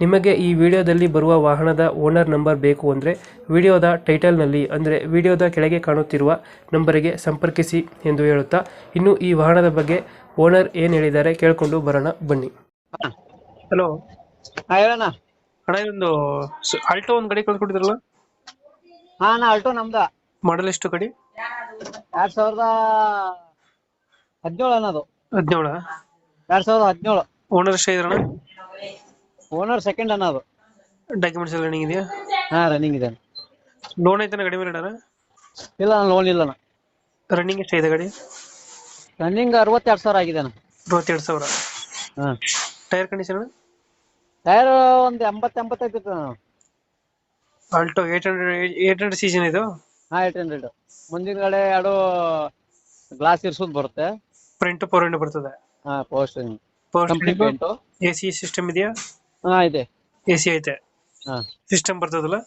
ನಿಮಗೆ ಈ ವಿಡಿಯೋದಲ್ಲಿ ಬರುವ ವಾಹನದ ಓನರ್ ನಂಬರ್ ಬೇಕು ಅಂದರೆ ವಿಡಿಯೋದ ಟೈಟಲ್ನಲ್ಲಿ ಅಂದರೆ ವಿಡಿಯೋದ ಕೆಳಗೆ ಕಾಣುತ್ತಿರುವ ನಂಬರಿಗೆ ಸಂಪರ್ಕಿಸಿ ಎಂದು ಹೇಳುತ್ತಾ ಇನ್ನು ಈ ವಾಹನದ ಬಗ್ಗೆ ಓನರ್ ಏನು ಹೇಳಿದ್ದಾರೆ ಕೇಳಿಕೊಂಡು ಬರೋಣ ಬನ್ನಿ. ಹಲೋ. ಹಾ ಹೇಳಣ್ಣ. ಅಣ್ಣ ಇದೊಂದು ಆಲ್ಟೋ ಒಂದು ಗಡಿ ಕಳ್ಸ್ಕೊಟ್ಟಿದ್ರಲ್ಲ? ಹಾ ಅಣ್ಣ ಅಲ್ಟೋ ನಮ್ದ. ಮಾಡಲ್ ಎಷ್ಟು ಗಾಡಿ? ಎರಡ್ ಸಾವಿರದ ಹದಿನೇಳು ಅನ್ನೋದು ಹದಿನೇಳ? ಎರಡ್ ಸಾವಿರದ ಹದಿನೇಳು. ಓನರ್ ಎಷ್ಟು ಇದ್ರಣ್ಣ ಓನರ್ ಸೆಕೆಂಡ್ ಅನ್ನೋದು ಡಾಕ್ಯುಮೆಂಟ್ಸ್ ಎಲ್ಲ ರನ್ನಿಂಗ್ ಇದೆಯಾ? ಹಾ ರನ್ನಿಂಗ್ ಇದೆ ಲೋನ್ ಐತನ ಗಾಡಿ ಮೇಲೆ ಇಲ್ಲ ಲೋನ್ ಇಲ್ಲ ರನ್ನಿಂಗ್ ಇದೆ ಗಾಡಿ? ರನ್ನಿಂಗ್ ಅರವತ್ತೆರಡು ಸಾವಿರ ಆಗಿದೆ ಅಣ್ಣ. ಅರವತ್ತೆರಡು ಸಾವಿರ? ಹಾ. ಟೈರ್ ಕಂಡೀಷನ್ ಟೈರ್ ಒಂದ್ ಎಂಬತ್ ಎಂಬತ್ತೈದು ಇತ್ತು ನಾನು Alto eight hundred eight hundred season ಇದು? ಹಾ ಏಟ್ ಹಂಡ್ರೆಡ್ ಮುಂದಿನಗಡೆ ಎರಡು ಗ್ಲಾಸ್ ಇರ್ಸೋದ್ ಬರುತ್ತೆ. ಪ್ರಿಂಟ್ ಹಂಡ್ರೆಡ್ ಬರ್ತದೆ. ಹಾ post company paint A C system ಇದೆಯಾ? ಹಾ ಇದೆ. ಎ ಸಿ ಐತೆ. ಹಾ. ಸಿಸ್ಟಮ್ ಬರ್ತದಲ್ಲ?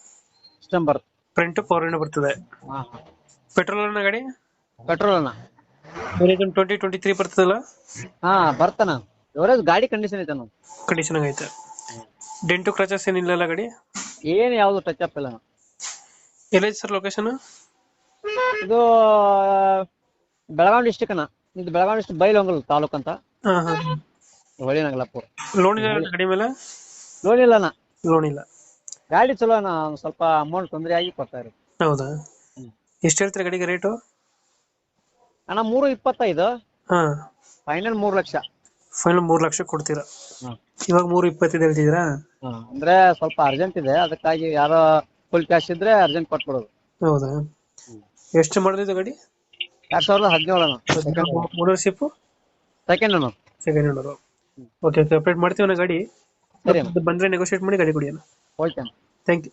ಸಿಸ್ಟಮ್ ಬರುತ್ತೆ ಫ್ರಂಟ್ ಫೋರ್ ವಿಂಡೋ ಬರ್ತದೆ. ಹಾ ಪೆಟ್ರೋಲ್ ಅನ್ನ ಗಾಡಿ? ಪೆಟ್ರೋಲ್ ಅಣ್ಣ. ಟ್ವೆಂಟಿ ಟ್ವೆಂಟಿ ತ್ರೀ ಬರ್ತದಲ್ಲ? ಹಾ ಬರ್ತಾನ. ಇವರೇಜ್ ಗಾಡಿ ಕಂಡೀಷನ್ ಐತೆ ಅಣ್ಣ ಕಂಡೀಷನ್ ಆಗೈತೆ ಡೆಂಟು ಕ್ರಚಸ್ ಏನಿಲ್ಲ ಗಾಡಿ? ಏನು ಯಾವುದು ಟಚ್ ಅಪ್ ಇಲ್ಲ ಅಣ್ಣ ಎಲ್ಲೈತೆ ಸರ್ ಲೊಕೇಶನ್ ಇದು ಬೆಳಗಾವಿ ಡಿಸ್ಟಿಕ್ ಅಣ್ಣ. ಇದು ಬೆಳಗಾವಿ ಡಿಸ್ಟಿಕ್ ಬೈಲಹೊಂಗಲ ತಾಲೂಕ್ ಅಂತ ಹಾ ಹಾ. ಹೊಳಿ ನಗಲಾಪುರ. ಲೋನ್ ಇಲ್ಲ ಗಾಡಿ ಮೇಲೆ? ಲೋನ್ ಇಲ್ಲ ಅಣ್ಣ ಲೋನ್ ಇಲ್ಲ ಗಾಡಿ ಚಲೋ ಅಣ್ಣ ಒಂದ್ ಸ್ವಲ್ಪ ಅಮೌಂಟ್ ತೊಂದರೆ ಆಗಿ ಕೊಡ್ತಾ ಇರೋದು. ಹೌದಾ? ಎಷ್ಟು ಹೇಳ್ತೀರಾ ಗಾಡಿಗೆ ರೇಟು ಅಣ್ಣ ಮೂರು ಇಪ್ಪತ್ತೈದು. ಹಾಂ. ಫೈನಲ್ ಮೂರು ಲಕ್ಷ. ಫೈನಲ್ ಮೂರು ಲಕ್ಷ ಕೊಡ್ತೀರಾ? ಇವಾಗ ಮೂರು ಇಪ್ಪತ್ತೈದು ಹೇಳ್ತಿದ್ದೀರಾ? ಅಂದ್ರೆ ಸ್ವಲ್ಪ ಅರ್ಜೆಂಟ್ ಇದೆ ಅದಕ್ಕಾಗಿ ಯಾರೋ ಫುಲ್ ಕ್ಯಾಶ್ ಇದ್ರೆ ಅರ್ಜೆಂಟ್ ಕೊಟ್ಬಿಡೋದು. ಹೌದಾ? ಎಷ್ಟು ಮಾಡಿದ್ರು ಗಾಡಿ? ಎರಡ್ ಸಾವಿರದ ಹದಿನೇಳು ಅಣ್ಣ ಓನರ್ಶಿಪ್ ಸೆಕೆಂಡ್ ಅಣ್ಣ. ಸೆಕೆಂಡ್ ಅಣ್ಣ ಓಕೆ ಓಕೆ ಅಪ್ಡೇಟ್ ಮಾಡ್ತೀವಿ ನಾ ಗಾಡಿ. ಬಂದ್ರೆ ನೆಗೋಷಿಯೇಟ್ ಮಾಡಿ ಗಾಡಿ ಕೊಡಿ ಅಣ್ಣ ಓಕೆ ಥ್ಯಾಂಕ್ ಯು